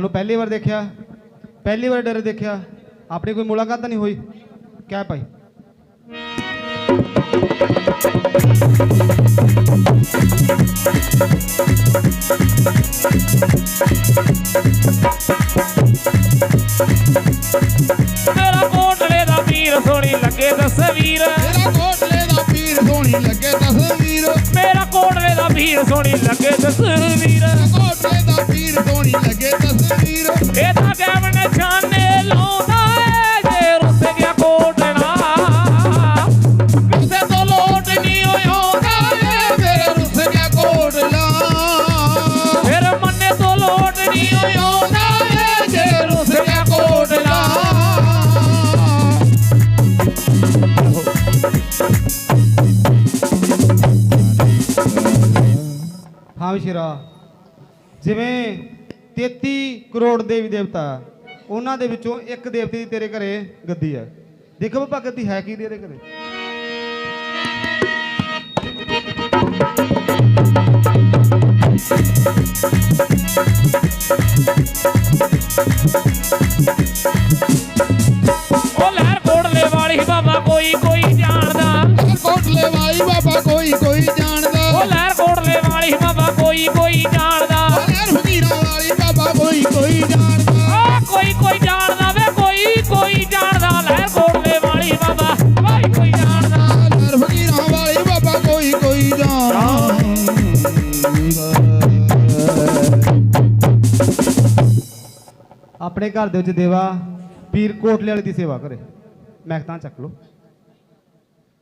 ਸਾਨੂੰ ਪਹਿਲੀ ਵਾਰ ਦੇਖਿਆ ਪਹਿਲੀ ਵਾਰ ਡਰ ਦੇਖਿਆ ਆਪਣੀ ਕੋਈ ਮੁਲਾਕਾਤ ਤਾਂ ਨਹੀਂ ਹੋਈ। ਕਿਆ ਭਾਈ? ਤੇਰਾ ਕੋਟਲੇ ਦਾ ਵੀਰ ਸੋਹਣੀ ਲੱਗੇ ਤਸਵੀਰ ਤੇਰਾ ਕੋਟਲੇ ਦਾ ਪੀਰ ਸੋਹਣੀ ਲੱਗੇ ਤਸਵੀਰ ਮੇਰਾ ਕੋਟਲੇ ਦਾ ਵੀਰ ਸੋਹਣੀ ਲੱਗੇ ਤਸਵੀਰ ਕੋਟਲੇ ਦਾ ਪੀਰ ਜਿਵੇਂ 33 ਕਰੋੜ ਦੇਵੀ ਦੇਵਤਾ ਉਹਨਾਂ ਦੇ ਵਿੱਚੋਂ ਇੱਕ ਦੇਵਤੇ ਦੀ ਤੇਰੇ ਘਰੇ ਗੱਦੀ ਹੈ। ਦੇਖੋ ਬਾਬਾ ਗੱਦੀ ਹੈ ਕੀ ਤੇਰੇ ਘਰੇ? ਉਹ ਲਹਿਰ ਕੋਟਲੇ ਵਾਲੀ ਬਾਬਾ ਕੋਈ ਕੋਈ ਜਾਣਦਾ। ਕੋਟਲੇ ਵਾਲੀ ਬਾਬਾ ਕੋਈ ਕੋਈ ਜਾਣਦਾ। ਆਪਣੇ ਘਰ ਦੇ ਵਿੱਚ ਦੇਵਾ, ਪੀਰ ਕੋਟਲੇ ਵਾਲੇ ਦੀ ਸੇਵਾ ਕਰੇ। ਮੈਂ ਤਾਂ ਚੱਕ ਲਓ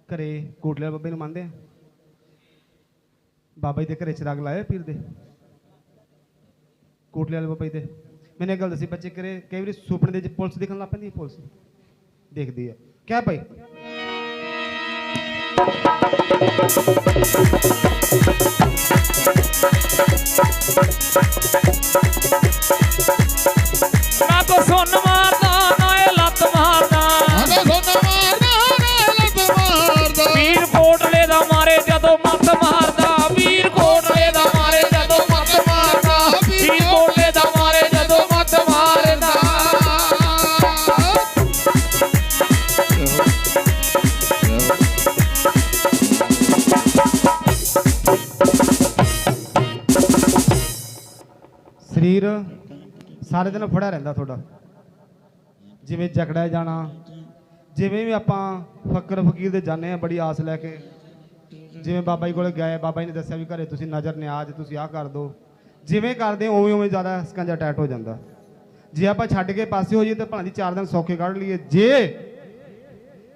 ਘਰੇ ਕੋਟਲੇ ਵਾਲੇ ਬਾਬੇ ਨੂੰ ਮੰਨਦੇ ਆ? ਬਾਬਾ ਜੀ ਦੇ ਘਰੇ ਚਿਰਾਗ ਲਾਇਆ ਪੀਰ ਦੇ। ਕੋਟਲੇ ਵਾਲੇ ਬਾਬਾ ਜੀ ਦੇ। ਮੈਨੇ ਇੱਕ ਗੱਲ ਦੱਸੀ, ਬੱਚੇ ਕਰੇ, ਕਈ ਵਾਰੀ ਸੁਪਨੇ ਦੇ ਵਿੱਚ ਪੁਲਿਸ ਦਿਖਣ ਲੱਗ ਪੈਂਦੀ ਹੈ, ਪੁਲਿਸ ਦੇਖਦੀ ਹੈ। ਕਿਆ ਭਾਈ? ਨਾ ਸਾਰੇ ਦਿਨ ਫੜਿਆ ਰਹਿੰਦਾ ਤੁਹਾਡਾ। ਜਿਵੇਂ ਜਕੜਿਆ ਜਾਣਾ ਜਿਵੇਂ ਵੀ ਆਪਾਂ ਫਕਰ ਫਕੀਰ ਦੇ ਜਾਣੇ ਆ ਬੜੀ ਆਸ ਲੈ ਕੇ। ਜਿਵੇਂ ਬਾਬਾ ਜੀ ਕੋਲੇ ਗਏ ਬਾਬਾ ਜੀ ਨੇ ਦੱਸਿਆ ਵੀ ਘਰੇ ਤੁਸੀਂ ਨਜ਼ਰ ਨਿਆਜ਼ ਤੁਸੀਂ ਆਹ ਕਰ ਦਿਓ ਜਿਵੇਂ ਕਰਦੇ ਹੋ, ਉਵੇਂ ਜ਼ਿਆਦਾ ਸਕੰਜਾ ਟੈਟ ਹੋ ਜਾਂਦਾ। ਜੇ ਆਪਾਂ ਛੱਡ ਕੇ ਪਾਸੇ ਹੋ ਜਾਈਏ ਤਾਂ ਭਲਾਂ ਦੀ ਚਾਰ ਦਿਨ ਸੌਖੇ ਕੱਢ ਲਈਏ। ਜੇ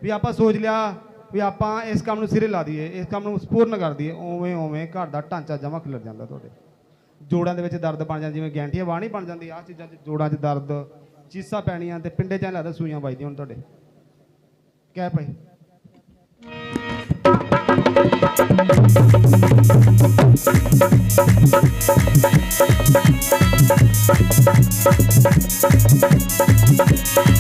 ਵੀ ਆਪਾਂ ਸੋਚ ਲਿਆ ਵੀ ਆਪਾਂ ਇਸ ਕੰਮ ਨੂੰ ਸਿਰੇ ਲਾ ਦਈਏ ਇਸ ਕੰਮ ਨੂੰ ਸਪੂਰਨ ਕਰ ਦਈਏ ਉਵੇਂ ਉਵੇਂ ਘਰ ਦਾ ਢਾਂਚਾ ਜਮਾ ਖਿਲਰ ਜਾਂਦਾ ਤੁਹਾਡੇ। ਜੋੜਾਂ ਦੇ ਵਿੱਚ ਦਰਦ ਬਣ ਜਾਂਦੀ, ਜਿਵੇਂ ਗੈਂਟੀਆਂ ਬਾਣੀ ਬਣ ਜਾਂਦੀ, ਆਹ ਚੀਜ਼ਾਂ 'ਚ ਜੋੜਾਂ 'ਚ ਦਰਦ, ਚੀਸਾਂ ਪੈਣੀਆਂ ਤੇ ਪਿੰਡੇ 'ਚ ਐਂ ਲੱਗਦਾ ਸੂਈਆਂ ਵੱਜਦੀਆਂ ਹੁਣ ਤੁਹਾਡੇ। ਕਹਿ ਭਾਈ। ਭੈਰੋ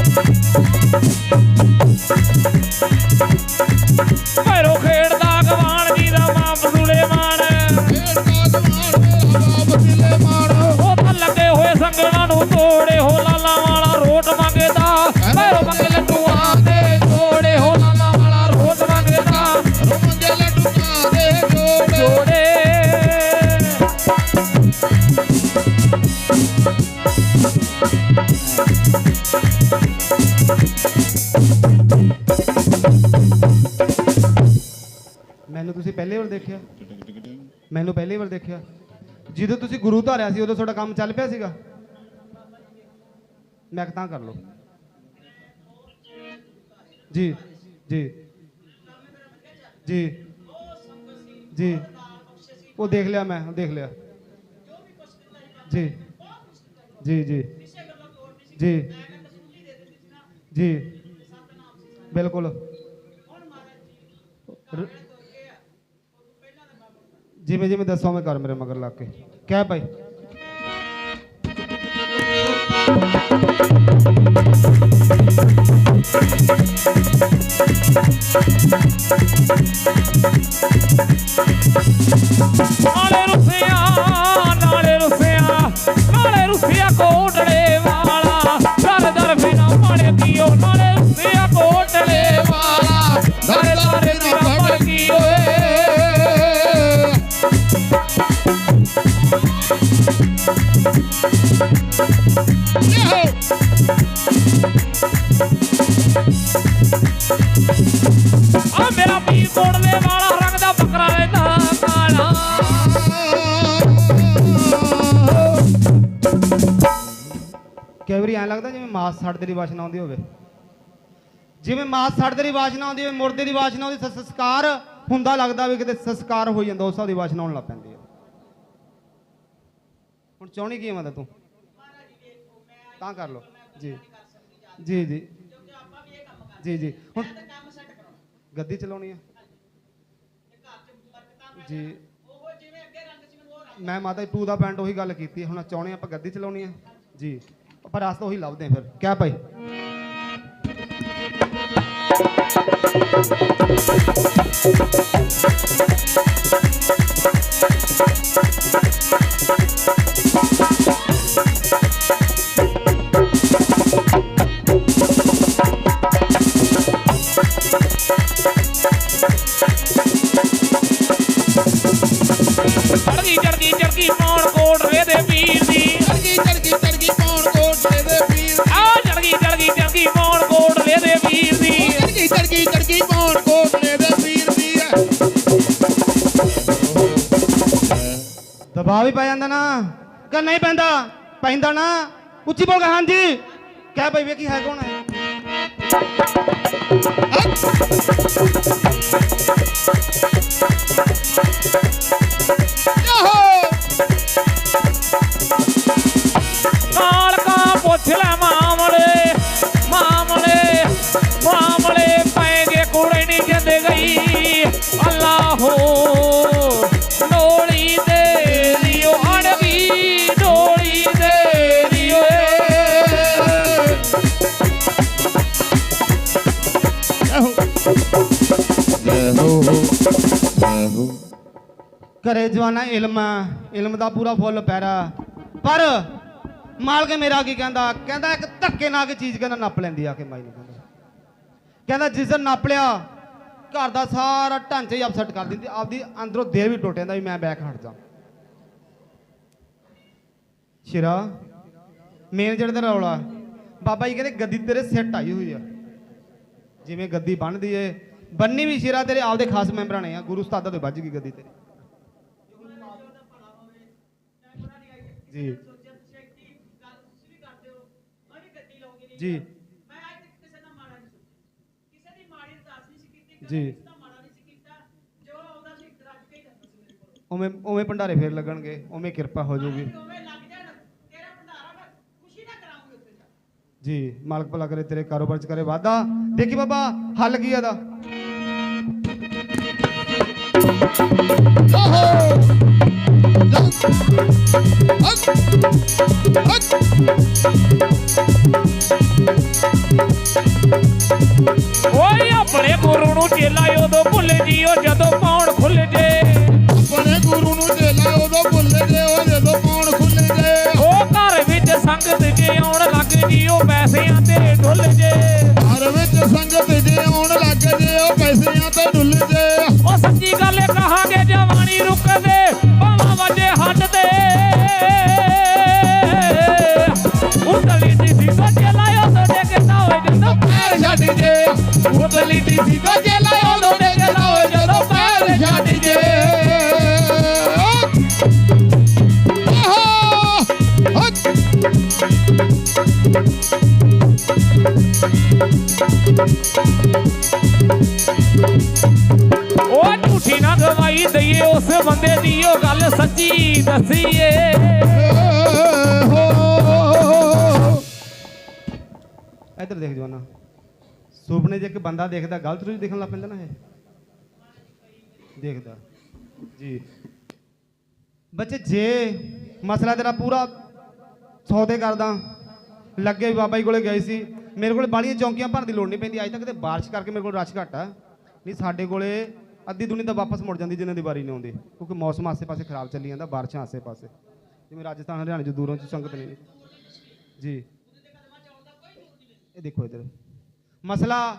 ਮੈਨੂੰ ਪਹਿਲੀ ਵਾਰ ਦੇਖਿਆ। ਜਦੋਂ ਤੁਸੀਂ ਗੁਰੂ ਧਾਰਿਆ ਸੀ, ਉਦੋਂ ਤੁਹਾਡਾ ਕੰਮ ਚੱਲ ਪਿਆ ਸੀਗਾ? ਮੈਂ ਤਾਂ ਕਰ ਲਓ। ਜੀ ਜੀ। ਜੀ। ਜੀ। ਉਹ ਦੇਖ ਲਿਆ ਮੈਂ, ਉਹ ਦੇਖ ਲਿਆ। ਜੀ। ਜੀ ਜੀ। ਜੀ। ਜੀ। ਬਿਲਕੁਲ। ਜਿਵੇਂ ਜਿਵੇਂ ਦੱਸੋ ਮੈਂ ਕਰ ਮੇਰੇ ਮਗਰ ਲੱਗ ਕੇ। ਕਹਿ ਭਾਈ। ਕਈ ਵਾਰੀ ਐਂ ਲੱਗਦਾ ਜਿਵੇਂ ਮਾਸ ਛੱਡਦੇ ਦੀ ਵਾਸ਼ਨਾ ਆਉਂਦੀ ਹੋਵੇ। ਜਿਵੇਂ ਮਾਸ ਛੱਡਦੇ ਦੀ ਆਉਂਦੀ ਹੋਵੇ, ਮੁਰਦੇ ਦੀ ਵਾਸ਼ਨਾ ਉਹਦੀ ਸੰਸਕਾਰ ਹੁੰਦਾ ਲੱਗਦਾ ਵੀ ਕਿਤੇ ਸੰਸਕਾਰ ਹੋਈ ਜਾਂਦਾ, ਉਸ ਦੀ ਵਾਸ਼ਨਾ ਆਉਣ ਲੱਗ ਪੈਂਦੀ ਹੈ। ਹੁਣ ਚਾਹਣੀ ਕੀ ਹੈ ਮਤਲਬ ਤੂੰ? ਤਾਂ ਕਰ ਲਓ। ਜੀ। ਜੀ ਜੀ। ਜੀ ਜੀ। ਹੁਣ ਗੱਦੀ ਚਲਾਉਣੀ ਹੈ ਜੀ। ਮੈਂ ਮਾਤਾ ਟੂ ਦਾ ਪੈਂਟ ਉਹੀ ਗੱਲ ਕੀਤੀ, ਹੁਣ ਚਾਹੁੰਦੇ ਆਪਾਂ ਗੱਦੀ ਚਲਾਉਣੀ ਹੈ ਜੀ। ਆਪਾਂ ਰਸਤਾ ਉਹੀ ਲੱਭਦੇ ਹਾਂ ਫਿਰ। ਕਿਆ ਭਾਈ? ਚੜਗੀ ਦਬਾਅ ਵੀ ਪੈ ਜਾਂਦਾ ਨਾ। ਕਿ ਨਹੀਂ ਪੈਂਦਾ? ਪੈਂਦਾ ਨਾ। ਉੱਚੀ ਬੋਲ ਕੇ ਹਾਂਜੀ। ਕਹਿ ਭਾਈ ਵੇਖੀ ਹੈ ਕੌਣ ਹੈ? ਯਾਹੋ ਘਰੇ ਜਵਾਨਾ ਇਲਮ ਇਲਮ ਦਾ ਪੂਰਾ ਫੁੱਲ ਪੈਰਾ। ਪਰ ਮਾਲਕ ਮੇਰਾ ਕੀ ਕਹਿੰਦਾ? ਕਹਿੰਦਾ ਇੱਕ ਧੱਕੇ ਨਾਲ ਕੇ ਚੀਜ਼ ਕਹਿੰਦਾ ਨੱਪ ਲੈਂਦੀ ਆ ਕੇ ਮਾਈ ਨੂੰ ਕਹਿੰਦਾ। ਕਹਿੰਦਾ ਜਿਸ ਦਿਨ ਨੱਪ ਲਿਆ, ਘਰ ਦਾ ਸਾਰਾ ਢਾਂਚਾ ਹੀ ਅਪਸੈਟ ਕਰ ਦਿੰਦੀ, ਆਪਦੀ ਅੰਦਰੋਂ ਦਿਲ ਵੀ ਟੁੱਟ ਜਾਂਦਾ ਵੀ ਮੈਂ ਬੈਕ ਹਟ ਜਾ। ਸ਼ਿਰਾ, ਮੇਨ ਜਿਹੜਾ ਤੇਰਾ ਰੌਲਾ, ਬਾਬਾ ਜੀ ਕਹਿੰਦੇ ਗੱਦੀ ਤੇਰੇ ਸਿਰ ਢਾਈ ਹੋਈ ਆ। ਜਿਵੇਂ ਗੱਦੀ ਬੰਨਦੀ ਏ। ਬੰਨੀ ਵੀ ਸ਼ਿਰਾ ਤੇਰੇ ਆਪਦੇ ਖਾਸ ਮੈਂਬਰਾਂ ਨੇ ਆ, ਗੁਰੂ ਉਸਤਾਦਾਂ ਤੋਂ ਵੱਜ ਗਈ ਗੱਦੀ ਤੇਰੀ। ਜੀ। ਜੀ। ਜੀ। ਉਵੇਂ ਉਵੇਂ ਭੰਡਾਰੇ ਫੇਰ ਲੱਗਣਗੇ ਉਵੇਂ ਕਿਰਪਾ ਹੋ ਜਾਊਗੀ। ਜੀ ਮਾਲਕ ਭਲਾ ਕਰੇ ਤੇਰੇ ਕਾਰੋਬਾਰ ਚ ਕਰੇ ਵਾਦਾ ਦੇਖੀ ਬਾਬਾ ਹੱਲ ਕੀ ਇਹਦਾ? ਓਏ ਆਪਣੇ ਗੁਰੂ ਨੂੰ ਚੇਲਾ ਉਦੋਂ ਭੁੱਲ ਜੀਓ ਜਦੋਂ ਪੌਣ ਖੁੱਲ ਜੇ। ਆਪਣੇ ਗੁਰੂ ਨੂੰ ਚੇਲਾ ਉਦੋਂ ਭੁੱਲ ਜੇ ਉਹ ਜਦੋਂ ਪੌਣ ਖੁੱਲ ਜੇ। ਉਹ ਘਰ ਵਿੱਚ ਸੰਗਤ ਜੇ ਆਉਣ ਲੱਗ ਜੀਓ ਪੈਸਿਆਂ ਤੇ ਢੁੱਲ ਜੇ। ਗਵਾਈ ਦਈਏ ਉਸ ਬੰਦੇ ਦੀ ਉਹ ਗੱਲ ਸੱਚੀ ਦਸੀਏ ਇੱਧਰ ਦੇਖ ਜਵਾਨਾ ਸੁਪਨੇ 'ਚ ਇੱਕ ਬੰਦਾ ਦੇਖਦਾ, ਗਲਤ ਰੂਪ ਦੇਖਣ ਲੱਗ ਪੈਂਦਾ ਨਾ ਇਹ। ਦੇਖਦਾ। ਜੀ। ਬੱਚੇ, ਜੇ ਮਸਲਾ ਤੇਰਾ ਪੂਰਾ ਸੌਦੇ ਕਰਦਾ, ਲੱਗੇ ਵੀ ਬਾਬਾ ਜੀ ਕੋਲੇ ਗਏ ਸੀ, ਮੇਰੇ ਕੋਲ ਬਾਲੀਆਂ ਚੌਂਕੀਆਂ ਭਰਨ ਦੀ ਲੋੜ ਨਹੀਂ ਪੈਂਦੀ, ਅੱਜ ਤੱਕ ਤੇ ਬਾਰਿਸ਼ ਕਰਕੇ ਮੇਰੇ ਕੋਲ ਰਸ਼ ਘੱਟ ਆ। ਨਹੀਂ, ਸਾਡੇ ਕੋਲੇ ਅੱਧੀ ਦੁਨੀਆ ਤਾਂ ਵਾਪਸ ਮੁੜ ਜਾਂਦੀ ਜਿਨ੍ਹਾਂ ਦੀ ਵਾਰੀ ਨਹੀਂ ਆਉਂਦੀ, ਕਿਉਂਕਿ ਮੌਸਮ ਆਸੇ-ਪਾਸੇ ਖਰਾਬ ਚੱਲੀ ਜਾਂਦਾ, ਬਾਰਿਸ਼ਾਂ ਆਸੇ-ਪਾਸੇ। ਜਿਵੇਂ ਰਾਜਸਥਾਨ, ਹਰਿਆਣੇ ਚ ਦੂਰੋਂ ਚ ਸੰਗਤ ਨਹੀਂ। ਜੀ। ਇਹ ਦੇਖੋ ਇਧਰ। ਮਸਲਾ,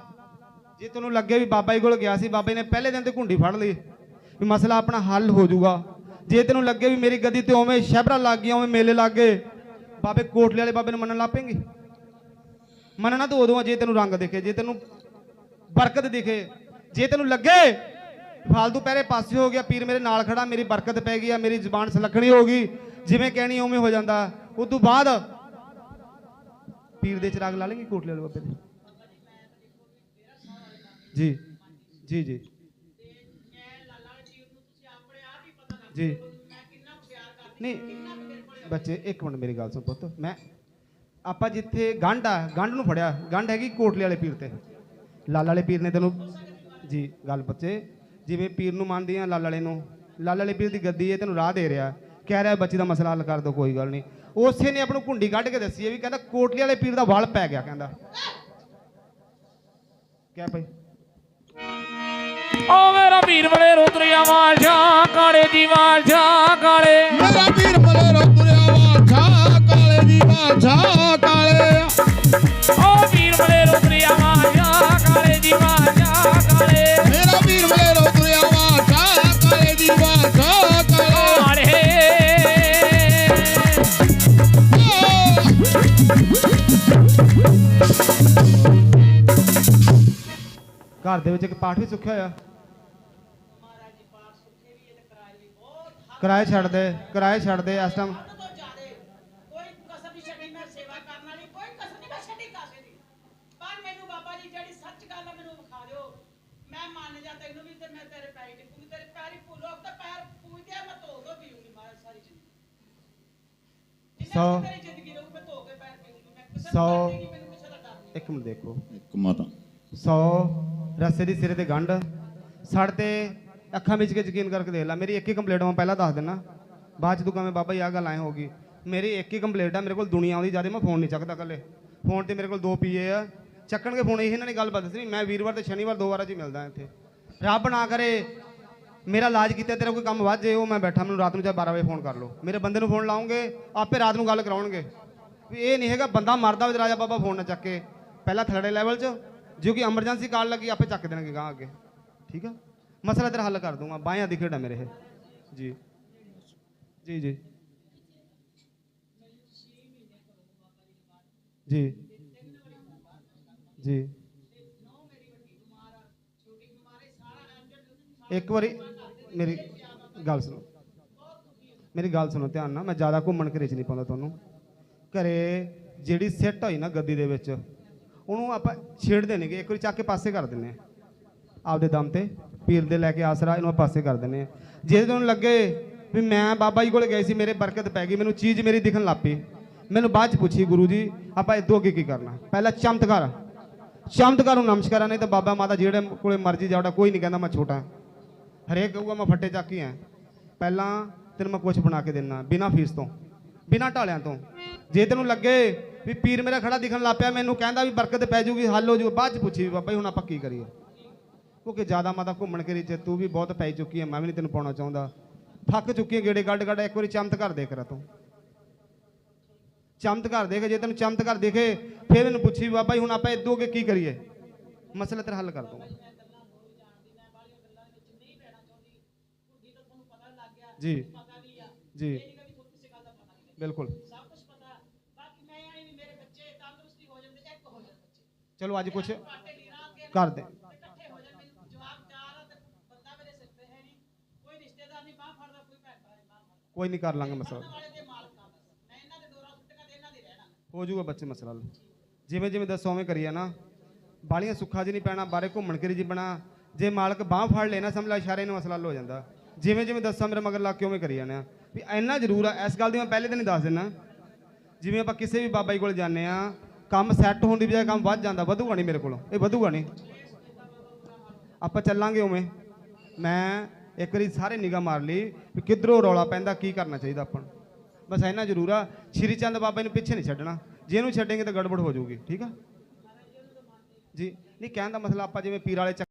ਜੇ ਤੁਹਾਨੂੰ ਲੱਗੇ ਵੀ ਬਾਬਾ ਜੀ ਕੋਲ ਗਿਆ ਸੀ, ਬਾਬਾ ਜੀ ਨੇ ਪਹਿਲੇ ਦਿਨ ਤੇ ਘੁੰਡੀ ਫੜ ਲਈ, ਵੀ ਮਸਲਾ ਆਪਣਾ ਹੱਲ ਹੋ ਜਾਊਗਾ। ਜੇ ਤੈਨੂੰ ਲੱਗੇ ਵੀ ਮੇਰੀ ਗੱਦੀ ਤੇ ਉਵੇਂ ਸ਼ਹਿਬਰਾ ਲੱਗ ਗਿਆ, ਉਵੇਂ ਮੇਲੇ ਲੱਗ ਗਏ, ਬਾਬੇ ਕੋਟਲੇ ਵਾਲੇ ਬਾਬੇ ਨੂੰ ਮੰਨਣ ਲੱਗ ਪਏਂਗੇ ਮੰਨਣਾ ਤਾਂ ਉਦੋਂ ਜੇ ਤੈਨੂੰ ਰੰਗ ਦਿਖੇ, ਜੇ ਤੈਨੂੰ ਬਰਕਤ ਦਿਖੇ, ਜੇ ਤੈਨੂੰ ਲੱਗੇ, ਫਾਲਤੂ ਪਹਿਰੇ ਪਾਸੇ ਹੋ ਗਿਆ, ਪੀਰ ਮੇਰੇ ਨਾਲ ਖੜਾ, ਮੇਰੀ ਬਰਕਤ ਪੈ ਗਈ ਆ, ਮੇਰੀ ਜ਼ਬਾਨ ਸਲਖਣੀ ਹੋ ਗਈ, ਜਿਵੇਂ ਕਹਿਣੀ ਉਵੇਂ ਹੋ ਜਾਂਦਾ। ਉਸ ਤੋਂ ਬਾਅਦ ਪੀਰ ਦੇ ਚਿਰਾਗ ਲਾ ਲੇਂਗੇ ਕੋਟਲੇ ਵਾਲੇ ਬਾਬੇ ਦੇ? ਜੀ ਜੀ ਜੀ। ਜੀ। ਨਹੀਂ, ਬੱਚੇ, ਇੱਕ ਮਿੰਟ ਮੇਰੀ ਗੱਲ ਸੁਣ ਪੁੱਤ। ਮੈਂ, ਆਪਾਂ ਜਿੱਥੇ ਗੰਢ ਆ, ਗੰਢ ਨੂੰ ਫੜਿਆ, ਗੰਢ ਹੈਗੀ ਕੋਟਲੇ ਵਾਲੇ ਪੀਰ ਤੇ। ਲਾਲ ਵਾਲੇ ਪੀਰ ਨੇ ਤੈਨੂੰ, ਜੀ, ਗੱਲ ਬੱਚੇ, ਜਿਵੇਂ ਪੀਰ ਨੂੰ ਮੰਨਦੀ ਆ ਲਾਲ ਵਾਲੇ ਨੂੰ, ਲਾਲ ਵਾਲੇ ਪੀਰ ਦੀ ਗੱਦੀ ਹੈ ਤੈਨੂੰ ਰਾਹ ਦੇ ਰਿਹਾ। ਕਹਿ ਰਿਹਾ, ਬੱਚੇ ਦਾ ਮਸਲਾ ਹੱਲ ਕਰ ਦੋ, ਕੋਈ ਗੱਲ ਨਹੀਂ। ਉਸੇ ਨੇ ਆਪਣੂ ਕੁੰਡੀ ਕੱਢ ਕੇ ਦੱਸੀ ਹੈ ਵੀ ਕਹਿੰਦਾ ਕੋਟਲੇ ਵਾਲੇ ਪੀਰ ਦਾ ਵਲ ਪੈ ਗਿਆ, ਕਹਿੰਦਾ। ਕਿਆ ਭਾਈ। ਓ ਮੇਰਾ ਵੀਰ ਬੜੇ ਰੁਦਰਿਆ ਵਾਸ਼ਾ ਕਾਲੇ ਦੀ ਵਾਸ਼ਾ ਕਾਲੇ। ਮੇਰਾ ਵੀਰ ਬਲੇਰੋ ਤੁਰਿਆ ਵਾਛਾ ਕਾਲੇ ਦੀ ਵਾਛਾ ਕਾਲੇ। ਓ ਵੀਰ ਬੜੇ ਰੁਦਰਿਆ ਵਾਸ਼ਾ ਕਾਲੇ ਦੀ ਵਾਸ਼ਾ ਘਰ ਦੇ ਵਿੱਚ ਇੱਕ ਪਾਠ ਵੀ ਸੁੱਖਿਆ ਹੋਇਆ। ਕਿਰਾਏ ਛੱਡ ਦੇ ਕਿਰਾਏ ਛੱਡ ਦੇ ਇਸ ਟਾਈਮ ਤੋਂ ਜ਼ਿਆਦੇ ਕੋਈ ਕਸਰ ਨਹੀਂ ਛੱਡੀ ਮੈਂ ਸੇਵਾ ਕਰਨ ਵਾਲੀ ਕੋਈ ਕਸਰ ਨਹੀਂ ਮੈਂ ਛੱਡੀ ਕਾਸੇ ਦੀ। ਪਰ ਮੈਨੂੰ ਬਾਬਾ ਜੀ ਜਿਹੜੀ ਸੱਚ ਗੱਲ ਆ ਮੈਨੂੰ ਵਿਖਾ ਦਿਓ। ਮੈਂ ਮੰਨ ਜਾ ਤੈਨੂੰ ਵੀ ਤੇ ਮੈਂ ਤੇਰੇ ਪੈਰ ਟਿਕੂਗੀ ਤੇਰੇ ਪੈਰ ਹੀ ਪੂਲੋ ਤੇ ਪੈਰ ਪੂਜਦੇ ਆ, ਮੈਂ ਧੋ ਧੋ ਪੀਊਂਗੀ ਮਾਰ ਸਾਰੀ ਜ਼ਿੰਦਗੀ। ਸੌ। ਸੌ। ਇੱਕ ਮਿੰਟ ਦੇਖੋ। ਇੱਕ ਮਾਤਾ। 100 ਰਸੇ ਦੀ ਸਿਰੇ ਤੇ ਗੰਢ, ਸੜ ਤੇ ਅੱਖਾਂ ਵਿੱਚ ਕੇ ਯਕੀਨ ਕਰਕੇ ਦੇਖ ਲੈ, ਮੇਰੀ ਇੱਕ ਹੀ ਕੰਪਲੇਂਟ ਮੈਂ ਪਹਿਲਾਂ ਦੱਸ ਦਿੰਨਾ। ਬਾਅਦ ਚ ਤੂੰ ਕਵੇਂ ਬਾਬਾ ਜੀ, ਆਹ ਗੱਲ ਐ ਹੋਗੀ ਮੇਰੀ ਇੱਕ ਹੀ ਕੰਪਲੇਂਟ ਆ, ਮੇਰੇ ਕੋਲ ਦੁਨੀਆ ਆਉਂਦੀ ਜ਼ਿਆਦਾ ਮੈਂ ਫੋਨ ਨਹੀਂ ਚੱਕਦਾ ਕੱਲੇ ਫੋਨ ਤੇ ਮੇਰੇ ਕੋਲ ਦੋ ਪੀਏ ਆ, ਚੱਕਣਗੇ ਫੋਨ ਇਹਨਾਂ ਨੇ ਗੱਲ ਬਦਲ ਦੱਸਣੀ, ਮੈਂ ਵੀਰਵਾਰ ਤੇ ਸ਼ਨੀਵਾਰ ਦੋ ਵਾਰਾਂ ਚ ਹੀ ਮਿਲਦਾ ਇੱਥੇ। ਰੱਬ ਨਾ ਕਰੇ, ਮੇਰਾ ਇਲਾਜ ਕੀਤਾ, ਤੇਰਾ ਕੋਈ ਕੰਮ ਵੱਧ ਜੇ, ਉਹ ਮੈਂ ਬੈਠਾ, ਮੈਨੂੰ ਰਾਤ ਨੂੰ ਚਾਹੇ 12 ਵਜੇ ਫੋਨ ਕਰ ਲਓ। ਮੇਰੇ ਬੰਦੇ ਨੂੰ ਫੋਨ ਲਾਉਂਗੇ, ਆਪੇ ਰਾਤ ਨੂੰ ਗੱਲ ਕਰਾਉਣਗੇ। ਵੀ ਇਹ ਨਹੀਂ ਹੈਗਾ, ਬੰਦਾ ਮਰਦਾ ਵੀ ਰਾਜਾ ਬਾਬਾ ਫੋਨ ਨਾ ਚੱਕੇ। ਪਹਿਲਾਂ ਥਰੜੇ ਲੈਵਲ 'ਚ ਜੋ ਕਿ ਐਮਰਜੈਂਸੀ ਕਾਲ ਲੱਗੀ, ਆਪੇ ਚੱਕ ਦੇਣਗੇ ਗਾਂ ਅੱਗੇ। ਠੀਕ ਆ? ਮਸਲਾ ਤੇਰਾ ਹੱਲ ਕਰ ਦੂੰਗਾ ਬਾਹਾਂ ਦੀ ਖੇਡ ਆ ਮੇਰੇ ਇਹ। ਜੀ। ਜੀ ਜੀ। ਜੀ। ਜੀ। ਇੱਕ ਵਾਰੀ ਮੇਰੀ ਗੱਲ ਸੁਣੋ। ਮੇਰੀ ਗੱਲ ਸੁਣੋ, ਧਿਆਨ ਨਾਲ, ਮੈਂ ਜ਼ਿਆਦਾ ਘੁੰਮਣ ਘਰੇ ਚ ਨਹੀਂ ਪਾਉਂਦਾ ਤੁਹਾਨੂੰ। ਘਰੇ ਜਿਹੜੀ ਸਿੱਟ ਹੋਈ ਨਾ ਗੱਦੀ ਦੇ ਵਿੱਚ ਉਹਨੂੰ ਆਪਾਂ ਛੇੜਦੇ ਨੇਗੇ, ਇੱਕ ਵਾਰੀ ਚੱਕ ਕੇ ਪਾਸੇ ਕਰ ਦਿੰਨੇ ਆ ਆਪਦੇ ਦਮ ਤੇ ਪੀਰ ਦੇ ਲੈ ਕੇ ਆਸਰਾ, ਇਹਨੂੰ ਆਪਾਂ ਪਾਸੇ ਕਰ ਦਿੰਨੇ ਆ ਜੇ ਤੁਹਾਨੂੰ ਲੱਗੇ ਵੀ ਮੈਂ ਬਾਬਾ ਜੀ ਕੋਲ ਗਏ ਸੀ, ਮੇਰੇ ਬਰਕਤ ਪੈ ਗਈ, ਮੈਨੂੰ ਚੀਜ਼ ਮੇਰੀ ਦਿਖਣ ਲੱਗ ਪਈ। ਮੈਨੂੰ ਬਾਅਦ ਚ ਪੁੱਛੀ, ਗੁਰੂ ਜੀ, ਆਪਾਂ ਇਦੋਂ ਅੱਗੇ ਕੀ ਕਰਨਾ? ਪਹਿਲਾਂ ਚਮਤਕਾਰ। ਚਮਤਕਾਰ ਨੂੰ ਨਮਸਕਾਰਾਂ, ਨਹੀਂ ਤਾਂ ਬਾਬਾ ਮਾਤਾ ਜਿਹੜੇ ਕੋਲੇ ਮਰਜ਼ੀ ਜਾਵੜਾ ਕੋਈ ਨਹੀਂ ਕਹਿੰਦਾ ਮੈਂ ਛੋਟਾ। ਹਰੇਕ ਕਹੂਗਾ, ਮੈਂ ਫੱਟੇ ਚੱਕ ਹੀ ਆ। ਪਹਿਲਾਂ ਤੈਨੂੰ ਮੈਂ ਕੁਝ ਬਣਾ ਕੇ ਦੇਣਾ ਬਿਨਾਂ ਫੀਸ ਤੋਂ, ਬਿਨਾਂ ਢਾਲਿਆਂ ਤੋਂ। ਜੇ ਤੈਨੂੰ ਲੱਗੇ ਵੀ ਪੀਰ ਮੇਰਾ ਖੜਾ ਦਿਖਣ ਲੱਗ ਪਿਆ, ਮੈਨੂੰ ਕਹਿੰਦਾ ਵੀ ਬਰਕਤ ਪੈ ਜੂਗੀ, ਹੱਲ ਹੋ ਜੂ ਬਾਅਦ ਚ ਪੁੱਛੀ ਵੀ ਬਾਬਾ ਜੀ, ਹੁਣ ਆਪਾਂ ਕੀ ਕਰੀਏ? ਕਿਉਂਕਿ ਜ਼ਿਆਦਾ ਮਾਤਾ ਘੁੰਮਣ ਘੇਰੀ ਚ ਤੂੰ ਵੀ ਬਹੁਤ ਪੈ ਚੁੱਕੀ ਹੈ, ਮੈਂ ਵੀ ਨਹੀਂ ਤੈਨੂੰ ਪਾਉਣਾ ਚਾਹੁੰਦਾ। ਥੱਕ ਚੁੱਕੀ ਹੈ ਗੇੜੇ ਗੱਡ ਗੱਡ ਇੱਕ ਵਾਰੀ ਚਮਤਕਾਰ ਦੇਖ ਰ ਤੂੰ। ਚਮਤਕਾਰ ਦੇਖ, ਜੇ ਤੈਨੂੰ ਚਮਤਕਾਰ ਦੇਖੇ, ਫਿਰ ਇਹਨੂੰ ਪੁੱਛੀ ਵੀ ਬਾਬਾ ਜੀ, ਹੁਣ ਆਪਾਂ ਇਦੋਂ ਅੱਗੇ ਕੀ ਕਰੀਏ? ਮਸਲਾ ਤੇਰਾ ਹੱਲ ਕਰ ਦੂੰਗਾ। ਜੀ। ਜੀ। ਬਿਲਕੁਲ। ਚਲੋ ਅੱਜ ਹੈ ਕਰਦੇ। ਕੋਈ ਰਿਸ਼ਤੇਦਾਰ ਨਹੀਂ ਕਰ ਲਾਂਗੇ ਮਸਲਾ। ਵਾਲੇ ਦੇ ਹੋ ਜਾਊਗਾ ਬੱਚੇ ਮਸਲਾ ਜਿਵੇਂ ਜਿਵੇਂ ਦੱਸੋ ਉਵੇਂ ਕਰੀਏ ਨਾ। ਬਾਲੀਆਂ ਸੁੱਖਾ ਜੀ ਨਹੀਂ ਪੈਣਾ ਬਾਰੇ ਘੁੰਮਣ ਕਰੀ ਜੀ ਬਣਾ ਜੇ ਮਾਲਕ ਬਾਹ ਫੜ ਲੈਣਾ ਸਮਝ ਲਾ ਇਸ਼ਾਰੇ ਨਾਲ ਮਸਲਾ ਹੱਲ ਹੋ ਜਾਂਦਾ। ਜਿਵੇਂ ਜਿਵੇਂ ਦੱਸਾਂ ਮੇਰੇ ਮਗਰ ਲੱਗ ਕੇ ਉਵੇਂ ਕਰੀ ਜਾਣਾ ਵੀ ਇੰਨਾ ਜ਼ਰੂਰ ਆ, ਇਸ ਗੱਲ ਦੀ ਮੈਂ ਪਹਿਲੇ ਦਿਨ ਹੀ ਦੱਸ ਦਿੰਦਾ ਜਿਵੇਂ ਆਪਾਂ ਕਿਸੇ ਵੀ ਬਾਬਾ ਜੀ ਕੋਲ ਜਾਂਦੇ ਆ ਕੰਮ ਸੈੱਟ ਹੋਣ ਦੀ ਬਜਾਏ ਕੰਮ ਵੱਧ ਜਾਂਦਾ, ਵਧੂਗਾ ਨਹੀਂ ਮੇਰੇ ਕੋਲ। ਇਹ ਵਧੂਗਾ ਨਹੀਂ। ਆਪਾਂ ਚੱਲਾਂਗੇ ਉਵੇਂ। ਮੈਂ ਇੱਕ ਵਾਰੀ ਸਾਰੇ ਨਿਗਾਹ ਮਾਰ ਲਈ ਵੀ ਕਿੱਧਰੋਂ ਰੌਲਾ ਪੈਂਦਾ, ਕੀ ਕਰਨਾ ਚਾਹੀਦਾ ਆਪਾਂ ਨੂੰ। ਬਸ ਇੰਨਾ ਜ਼ਰੂਰ ਆ, ਸ਼੍ਰੀ ਚੰਦ ਬਾਬਾ ਜੀ ਨੂੰ ਪਿੱਛੇ ਨਹੀਂ ਛੱਡਣਾ। ਜੇ ਇਹਨੂੰ ਛੱਡेंगे ਤਾਂ ਗੜਬੜ ਹੋ ਜਾਊਗੀ, ਠੀਕ ਆ? ਜੀ, ਨਹੀਂ, ਕਹਿਣ ਦਾ ਮਸਲਾ ਆਪਾਂ ਜਿਵੇਂ ਪੀਰ ਵਾਲੇ ਚੱਕ-